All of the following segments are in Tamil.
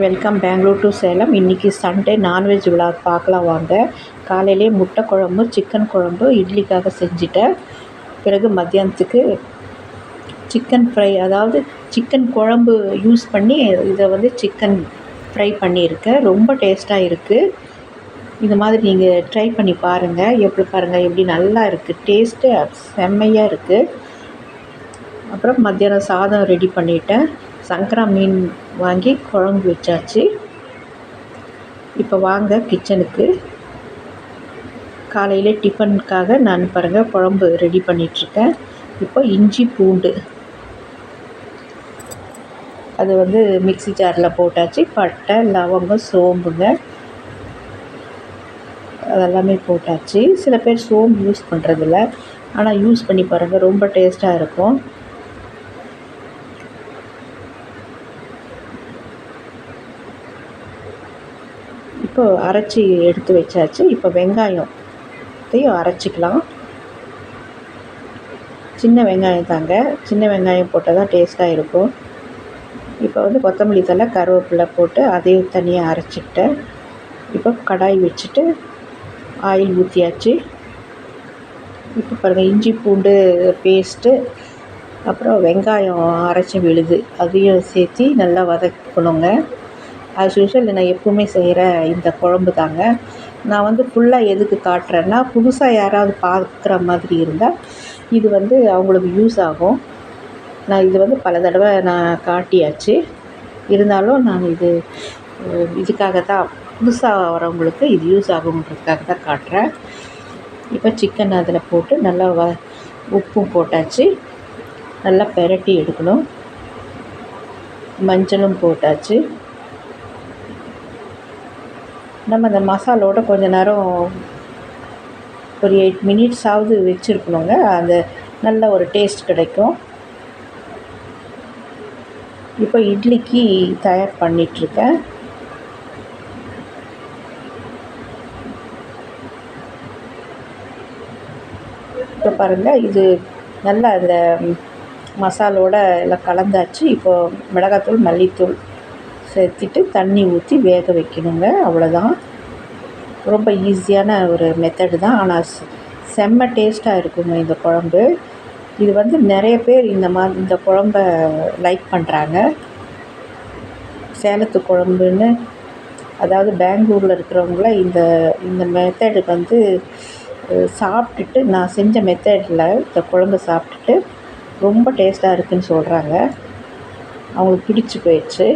Welcome Bangalore to Salem. இன்றைக்கி சண்டே நான்வெஜ் விழாக் பார்க்கலாம் வாங்க. காலையிலே முட்டை குழம்பு சிக்கன் குழம்பு இட்லிக்காக செஞ்சுட்டேன். பிறகு மத்தியானத்துக்கு சிக்கன் ஃப்ரை அதாவது சிக்கன் குழம்பு யூஸ் பண்ணி இதை வந்து சிக்கன் ஃப்ரை பண்ணியிருக்கேன். ரொம்ப டேஸ்ட்டாக இருக்குது இது மாதிரி நீங்கள் ட்ரை பண்ணி பாருங்கள் எப்படி பாருங்கள் எப்படி நல்லா இருக்குது டேஸ்ட்டு செம்மையாக இருக்குது அப்புறம் மத்தியானம் சாதம் ரெடி பண்ணிட்டேன். சங்கரா மீன் வாங்கி குழம்பு வச்சாச்சு. இப்போ வாங்க கிச்சனுக்கு காலையில் டிஃபனுக்காக நான் பாருங்கள் குழம்பு ரெடி பண்ணிகிட்ருக்கேன் இப்போ இஞ்சி பூண்டு. அது வந்து மிக்ஸி ஜாரில் போட்டாச்சு. பட்டை லவங்கம் சோம்புங்க. அதெல்லாமே போட்டாச்சு. சில பேர் சோம்பு யூஸ் பண்ணுறதில்ல ஆனால் யூஸ் பண்ணி பாருங்கள் ரொம்ப டேஸ்ட்டாக இருக்கும். இப்போ அரைச்சி எடுத்து வச்சாச்சு. இப்போ வெங்காயத்தையும் அரைச்சிக்கலாம். சின்ன வெங்காயம் தாங்க. சின்ன வெங்காயம் போட்டால் தான் டேஸ்ட்டாக இருக்கும். இப்போ வந்து கொத்தமல்லி தழை கருவேப்பிலை போட்டு அதையும் தனியாக அரைச்சிக்கிட்டேன். இப்போ கடாய் வச்சுட்டு ஆயில் ஊற்றியாச்சு இப்போ பாருங்கள் இஞ்சி பூண்டு பேஸ்ட்டு அப்புறம் வெங்காயம் அரைச்சி விழுது. அதையும் சேர்த்து நல்லா வதக்கணுங்க. ஆஸ் யூஷுவல் நான் எப்பவுமே செய்கிற இந்த குழம்பு தாங்க நான் வந்து ஃபுல்லாக எதுக்கு காட்டுறேன்னா புதுசாக யாராவது பார்க்குற மாதிரி இருந்தால் இது வந்து அவங்களுக்கு யூஸ் ஆகும். நான் இது வந்து பல தடவை நான் காட்டியாச்சு. இருந்தாலும் நான் இது இதுக்காக தான் புதுசாக வரவங்களுக்கு இது யூஸ் ஆகுன்றதுக்காக தான் காட்டுறேன். இப்போ சிக்கன் அதில் போட்டு நல்லா வ உப்பும் போட்டாச்சு. நல்லா பெரட்டி எடுக்கணும். மஞ்சளும் போட்டாச்சு. நம்ம அந்த மசாலோட கொஞ்ச நேரம் ஒரு எயிட் மினிட்ஸாவது வச்சுருக்கணுங்க. அந்த நல்ல ஒரு டேஸ்ட் கிடைக்கும். இப்போ இட்லிக்கு தயார் பண்ணிகிட்ருக்கேன் இப்போ பாருங்கள் இது நல்லா அந்த மசாலோட எல்லாம் கலந்தாச்சு. இப்போது மிளகாத்தூள் மல்லித்தூள் சேர்த்திட்டு தண்ணி ஊற்றி வேக வைக்கணுங்க. அவ்வளோதான் ரொம்ப ஈஸியான ஒரு மெத்தடு தான். ஆனால் செம்ம டேஸ்ட்டாக இருக்குங்க இந்த குழம்பு. இது வந்து நிறைய பேர் இந்த மா இந்த குழம்ப லைக் பண்ணுறாங்க சேலத்து குழம்புன்னு அதாவது பெங்களூரில் இருக்கிறவங்கள இந்த இந்த மெத்தடு வந்து சாப்பிட்டுட்டு நான் செஞ்ச மெத்தடில் இந்த குழம்பு சாப்பிட்டுட்டு ரொம்ப டேஸ்ட்டாக இருக்குதுன்னு சொல்கிறாங்க அவங்களுக்கு பிடிச்சி போயிடுச்சு.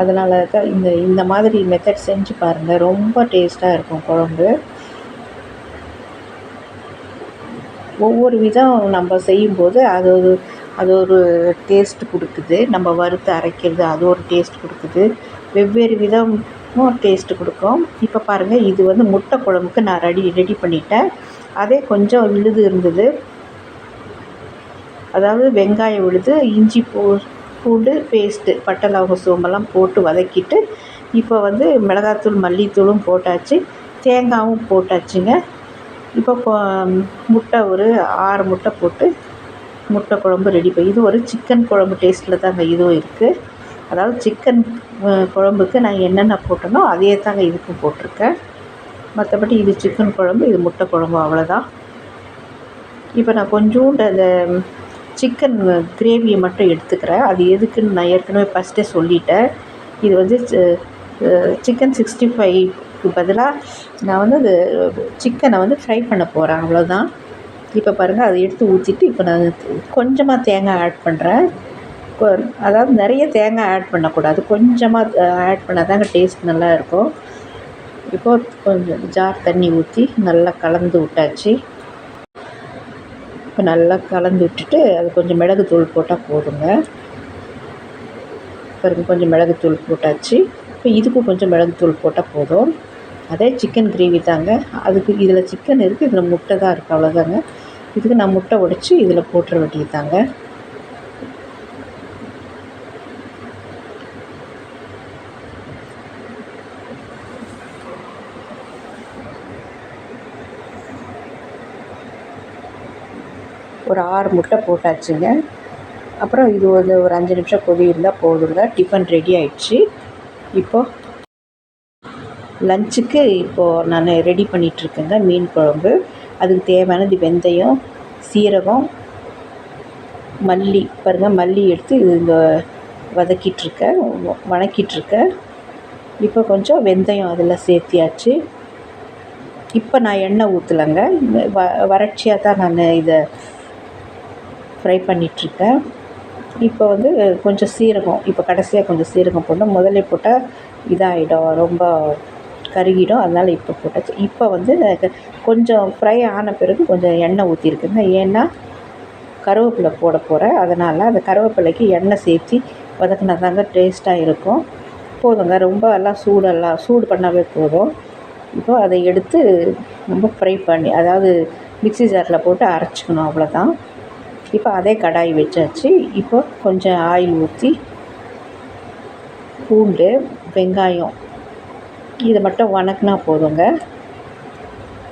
அதனால தான் இந்த இந்த மாதிரி மெத்தட் செஞ்சு பாருங்கள் ரொம்ப டேஸ்ட்டாக இருக்கும் குழம்பு. ஒவ்வொரு விதம் நம்ம செய்யும்போது அது ஒரு அது ஒரு டேஸ்ட் கொடுக்குது. நம்ம வறுத்து அரைக்கிறது அது ஒரு டேஸ்ட் கொடுக்குது. வெவ்வேறு விதமும் டேஸ்ட்டு கொடுக்கும். இப்போ பாருங்கள் இது வந்து முட்டை குழம்புக்கு நான் ரெடி ரெடி பண்ணிட்டேன். அதே கொஞ்சம் விழுது இருந்தது. அதாவது வெங்காயம் விழுது இஞ்சி பூ பூண்டு பேஸ்ட்டு பட்டை லவங்க சோம்பெல்லாம் போட்டு வதக்கிட்டு இப்போ வந்து மிளகாத்தூள் மல்லித்தூளும் போட்டாச்சு. தேங்காயும் போட்டாச்சுங்க. இப்போ முட்டை ஒரு ஆறு முட்டை போட்டு முட்டை குழம்பு ரெடி பண்ணி இது ஒரு சிக்கன் குழம்பு டேஸ்ட்டில் தாங்க இதுவும் இருக்குது அதாவது சிக்கன் குழம்புக்கு நான் என்னென்ன போட்டேனோ அதே தாங்க இதுக்கும் போட்டிருக்கேன். மற்றபடி இது சிக்கன் குழம்பு இது முட்டை குழம்பு அவ்வளோதான் இப்போ நான் கொஞ்சோண்டு அந்த சிக்கன் கிரேவியை மட்டும் எடுத்துக்கிறேன். அது எதுக்குன்னு நான் ஏற்கனவே ஃபஸ்ட்டே சொல்லிட்டேன். இது வந்து சிக்கன் சிக்ஸ்டி ஃபைவ்க்கு பதிலாக நான் வந்து அது சிக்கனை வந்து ஃப்ரை பண்ண போகிறேன் அவ்வளோதான் இப்போ பாருங்கள் அதை எடுத்து ஊற்றிட்டு இப்போ நான் கொஞ்சமாக தேங்காய் ஆட் பண்ணுறேன் அதாவது நிறைய தேங்காய் ஆட் பண்ணக்கூடாது. கொஞ்சமாக ஆட் பண்ணால் தாங்க டேஸ்ட் நல்லா இருக்கும். இப்போது கொஞ்சம் ஜார் தண்ணி ஊற்றி நல்லா கலந்து விட்டாச்சு. இப்போ நல்லா கலந்து விட்டுட்டு அது கொஞ்சம் மிளகுத்தூள் போட்டால் போதுங்க. பாருங்க கொஞ்சம் மிளகுத்தூள் போட்டாச்சு. இப்போ இதுக்கும் கொஞ்சம் மிளகுத்தூள் போட்டால் போதும். அதே சிக்கன் கிரேவி தாங்க. அதுக்கு இதில் சிக்கன் இருக்குது இதில் முட்டை தான் இருக்குது அவ்வளோதாங்க. இதுக்கு நான் முட்டை உடச்சி இதில் போட்டுற வேண்டியது தாங்க. ஒரு ஆறு முட்டை போட்டாச்சுங்க. அப்புறம் இது வந்து ஒரு அஞ்சு நிமிஷம் கொதி இருந்தால் போதுங்க. டிஃபன் ரெடி ஆயிடுச்சு. இப்போது லஞ்சுக்கு இப்போது நான் ரெடி பண்ணிகிட்ருக்கேங்க மீன் குழம்பு. அதுக்கு தேவையானது வெந்தயம் சீரகம் மல்லி. பாருங்கள் மல்லி எடுத்து இது இந்த வதக்கிட்டுருக்கேன். வணக்கிட்டுருக்கேன். இப்போ கொஞ்சம் வெந்தயம் அதில் சேர்த்தியாச்சு. இப்போ நான் எண்ணெய் ஊற்றலைங்க வ வறட்சியாக தான் நான் இதை ஃப்ரை பண்ணிகிட்ருக்கேன் இப்போ வந்து கொஞ்சம் சீரகம் இப்போ கடைசியாக கொஞ்சம் சீரகம் போட்டு முதல்ல போட்டால் இதாகிடும் ரொம்ப கருகிடும். அதனால் இப்போ போட்டாச்சு. இப்போ வந்து கொஞ்சம் ஃப்ரை ஆன பிறகு கொஞ்சம் எண்ணெய் ஊற்றிருக்குங்க ஏன்னா கருவேப்பிலை போட போகிறேன் அதனால் அந்த கருவேப்பிலைக்கு எண்ணெய் சேர்த்தி வதக்கினா தாங்க டேஸ்ட்டாக இருக்கும். போதுங்க. ரொம்ப எல்லாம் சூடெல்லாம் சூடு பண்ணாவே போதும். இப்போ அதை எடுத்து ரொம்ப ஃப்ரை பண்ணி அதாவது மிக்ஸி ஜாரில் போட்டு அரைச்சிக்கணும் அவ்வளோதான் இப்போ அதே கடாய் வச்சாச்சு இப்போ கொஞ்சம் ஆயில் ஊற்றி பூண்டு வெங்காயம் இதை மட்டும் வணக்கினா போதுங்க.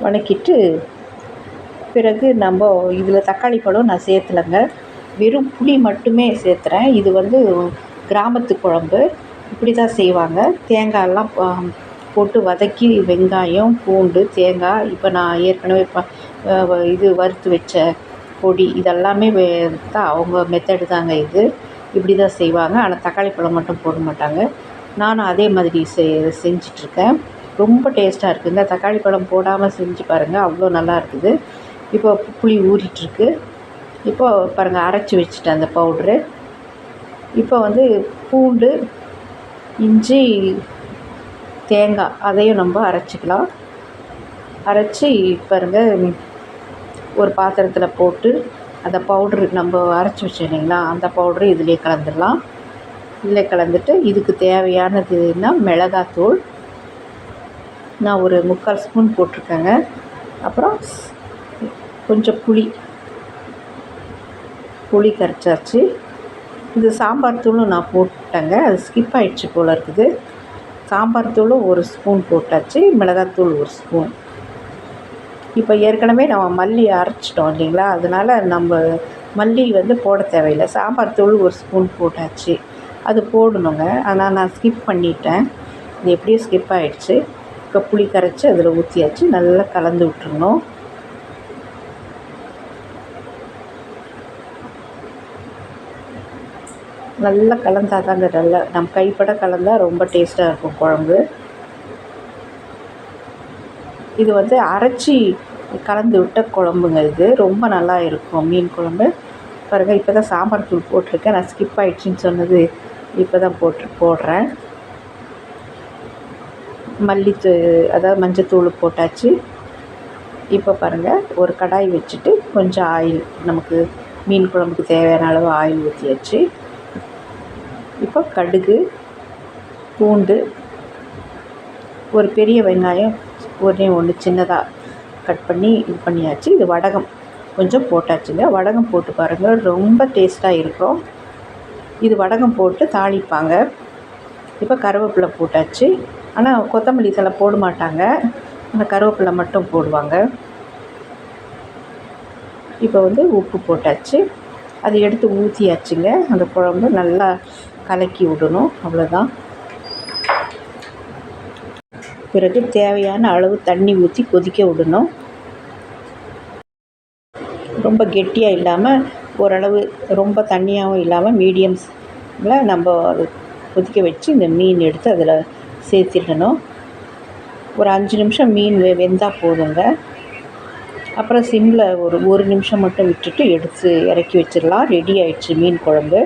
வணக்கிட்டு பிறகு நம்ம இதில் தக்காளி பழம் நான் சேர்த்துலங்க. வெறும் புளி மட்டுமே சேர்த்துறேன். இது வந்து கிராமத்து குழம்பு. இப்படி தான் செய்வாங்க தேங்காயெல்லாம் போட்டு வதக்கி வெங்காயம் பூண்டு தேங்காய் இப்போ நான் ஏற்கனவே ப இது வறுத்து வச்ச பொடி இதெல்லாமே வே தான் அவங்க மெத்தடு தாங்க இது. இப்படி தான் செய்வாங்க. ஆனால் தக்காளி பழம் மட்டும் போட மாட்டாங்க. நானும் அதே மாதிரி செ செஞ்சிட்ருக்கேன். ரொம்ப டேஸ்ட்டாக இருக்குதுங்க தக்காளி பழம் போடாமல் செஞ்சு பாருங்கள் அவ்வளோ நல்லா இருக்குது. இப்போ புளி ஊறிட்டுருக்கு இப்போ பாருங்கள் அரைச்சி வச்சுட்டேன் அந்த பவுட்ரு இப்போ வந்து பூண்டு இஞ்சி தேங்காய் அதையும் நம்ம அரைச்சிக்கலாம். அரைச்சி பாருங்கள் ஒரு பாத்திரத்தில் போட்டு அந்த பவுட்ரு நம்ம அரைச்சி வச்சோம் இல்லைங்களா அந்த பவுட்ரு இதிலே கலந்துடலாம். இதில் கலந்துட்டு இதுக்கு தேவையானதுன்னா மிளகாத்தூள். நான் ஒரு முக்கால் ஸ்பூன் போட்டிருக்கேங்க. அப்புறம் கொஞ்சம் புளி. புளி கரைச்சாச்சு. இது சாம்பார் தூளும் நான் போட்டேங்க. அது ஸ்கிப் ஆகிடுச்சு போல் இருக்குது. சாம்பார் தூளும் ஒரு ஸ்பூன் போட்டாச்சு. மிளகாத்தூள் ஒரு ஸ்பூன். இப்போ ஏற்கனவே நம்ம மல்லி அரைச்சிட்டோம் இல்லைங்களா? அதனால் நம்ம மல்லி வந்து போட தேவையில்லை. சாம்பார் தூள் ஒரு ஸ்பூன் போட்டாச்சு. அது போடணுங்க. ஆனால் நான் ஸ்கிப் பண்ணிட்டேன். இது எப்படியும் ஸ்கிப் ஆகிடுச்சு இப்போ புளி கரைச்சி அதில் ஊற்றியாச்சு நல்லா கலந்து விட்டுருணும் நல்லா கலந்தால் தாங்க நல்லா நம்ம கைப்பட கலந்தால் ரொம்ப டேஸ்ட்டாக இருக்கும் குழம்பு. இது வந்து அரைச்சி கலந்து விட்ட குழம்புங்க இது. ரொம்ப நல்லா இருக்கும் மீன் குழம்பு. பாருங்கள் இப்போ தான் சாம்பார் தூள் போட்டிருக்கேன். நான் ஸ்கிப் ஆகிடுச்சின்னு சொன்னது இப்போ தான் போட்டு போடுறேன். மல்லித்தூ அதாவது மஞ்சத்தூள் போட்டாச்சு. இப்போ பாருங்கள் ஒரு கடாய் வச்சுட்டு கொஞ்சம் ஆயில் நமக்கு மீன் குழம்புக்கு தேவையான அளவு ஆயில் ஊற்றியாச்சு இப்போ கடுகு பூண்டு ஒரு பெரிய வெங்காயம் ஒன்றே ஒன்று சின்னதாக கட் பண்ணி இது பண்ணியாச்சு. இது வடகம். கொஞ்சம் போட்டாச்சுங்க. வடகம் போட்டு பாருங்கள் ரொம்ப டேஸ்ட்டாக இருக்கும். இது வடகம் போட்டு தாளிப்பாங்க. இப்போ கருவேப்பிலை போட்டாச்சு. ஆனால் கொத்தமல்லி சில போட மாட்டாங்க. ஆனால் கருவேப்பிலை மட்டும் போடுவாங்க. இப்போ வந்து உப்பு போட்டாச்சு. அதை எடுத்து ஊற்றியாச்சுங்க அந்த குழம்பு நல்லா கலக்கி விடணும். அவ்வளோதான் பிறகு தேவையான அளவு தண்ணி ஊற்றி கொதிக்க விடணும். ரொம்ப கெட்டியாக இல்லாமல் ஓரளவு ரொம்ப தண்ணியாகவும் இல்லாமல் மீடியம்ஸில் நம்ம கொதிக்க வச்சு இந்த மீன் எடுத்து அதில் சேர்த்திடணும். ஒரு அஞ்சு நிமிஷம் மீன் வெ வெந்தால் போதுங்க. அப்புறம் சிம்மில் ஒரு ஒரு நிமிஷம் மட்டும் விட்டுட்டு எடுத்து இறக்கி வச்சிடலாம். ரெடி ஆயிடுச்சு மீன் குழம்பு.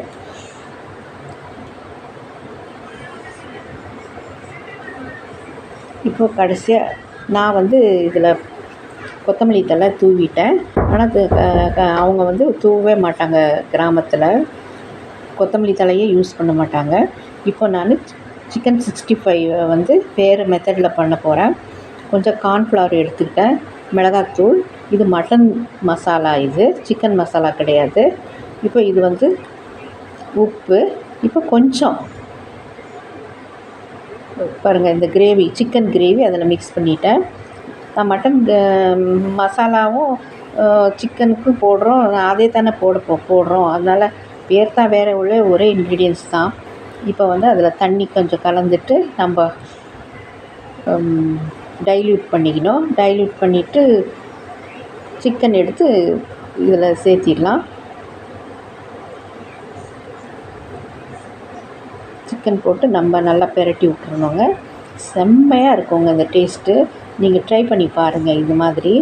இப்போது கடைசியாக நான் வந்து இதில் கொத்தமல்லி தழை தூவிட்டேன். ஆனால் அவங்க வந்து தூவவே மாட்டாங்க கிராமத்தில். கொத்தமல்லி தழையே யூஸ் பண்ண மாட்டாங்க. இப்போ நான் சிக்கன் சிக்ஸ்டி ஃபைவ் வந்து வேறு மெத்தடில் பண்ண போகிறேன் கொஞ்சம் கார்ன்ஃப்ளவர் எடுத்துக்கிட்டேன். மிளகாத்தூள் இது மட்டன் மசாலா இது. சிக்கன் மசாலா கிடையாது. இப்போ இது வந்து உப்பு. இப்போ கொஞ்சம் பாருங்கள் இந்த கிரேவி சிக்கன் கிரேவி அதில் மிக்ஸ் பண்ணிட்டேன். நான் மட்டன் மசாலாவும் சிக்கனுக்கும் போடுறோம். அதே தானே போட போ போடுறோம். அதனால் பேர் தான் வேறு உள்ள ஒரே இன்க்ரீடியன்ஸ் தான். இப்போ வந்து அதில் தண்ணி கொஞ்சம் கலந்துட்டு நம்ம டைல்யூட் பண்ணிக்கணும். டைல்யூட் பண்ணிவிட்டு சிக்கன் எடுத்து இதில் சேர்த்திடலாம். சிக்கன் போட்டு நம்ம நல்லா பெரட்டி விட்டுறணுங்க. செம்மையாக இருக்குங்க இந்த டேஸ்ட்டு நீங்கள் ட்ரை பண்ணி பாருங்கள் இது மாதிரி.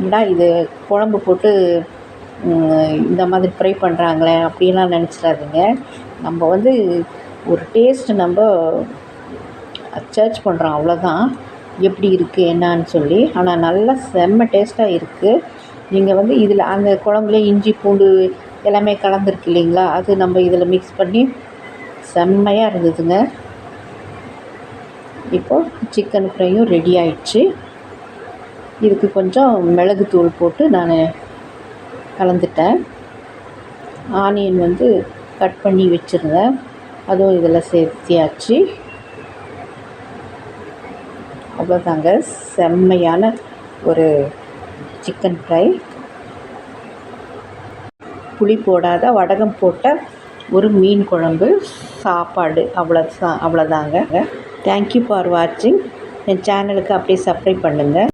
ஏன்டா இது குழம்பு போட்டு இந்த மாதிரி ஃப்ரை பண்ணுறாங்களே அப்படிலாம் நினச்சிடாதீங்க. நம்ம வந்து ஒரு டேஸ்ட்டு நம்ம சர்ச் பண்ணுறோம் அவ்வளோதான் எப்படி இருக்குது என்னான்னு சொல்லி. ஆனால் நல்லா செம்ம டேஸ்ட்டாக இருக்குது நீங்கள் வந்து இதில் அந்த குழம்புல இஞ்சி பூண்டு எல்லாமே கலந்துருக்கு இல்லைங்களா? அது நம்ம இதில் மிக்ஸ் பண்ணி செம்மையாக இருந்ததுங்க. இப்போது சிக்கன் ஃப்ரையும் ரெடி ஆயிடுச்சு. இதுக்கு கொஞ்சம் மிளகுத்தூள் போட்டு நான் கலந்துட்டேன். ஆனியன் வந்து கட் பண்ணி வச்சுருந்தேன். அதுவும் இதில் சேர்த்தியாச்சு. அவ்வளோதாங்க செம்மையான ஒரு சிக்கன் ஃப்ரை புளி போடாத வடகம் போட்ட ஒரு மீன் குழம்பு சாப்பாடு அவ்வளோ அவ்வளோதாங்க தேங்க்யூ ஃபார் வாட்சிங் என் சேனலுக்கு அப்படியே சப்ஸ்கிரைப் பண்ணுங்கள்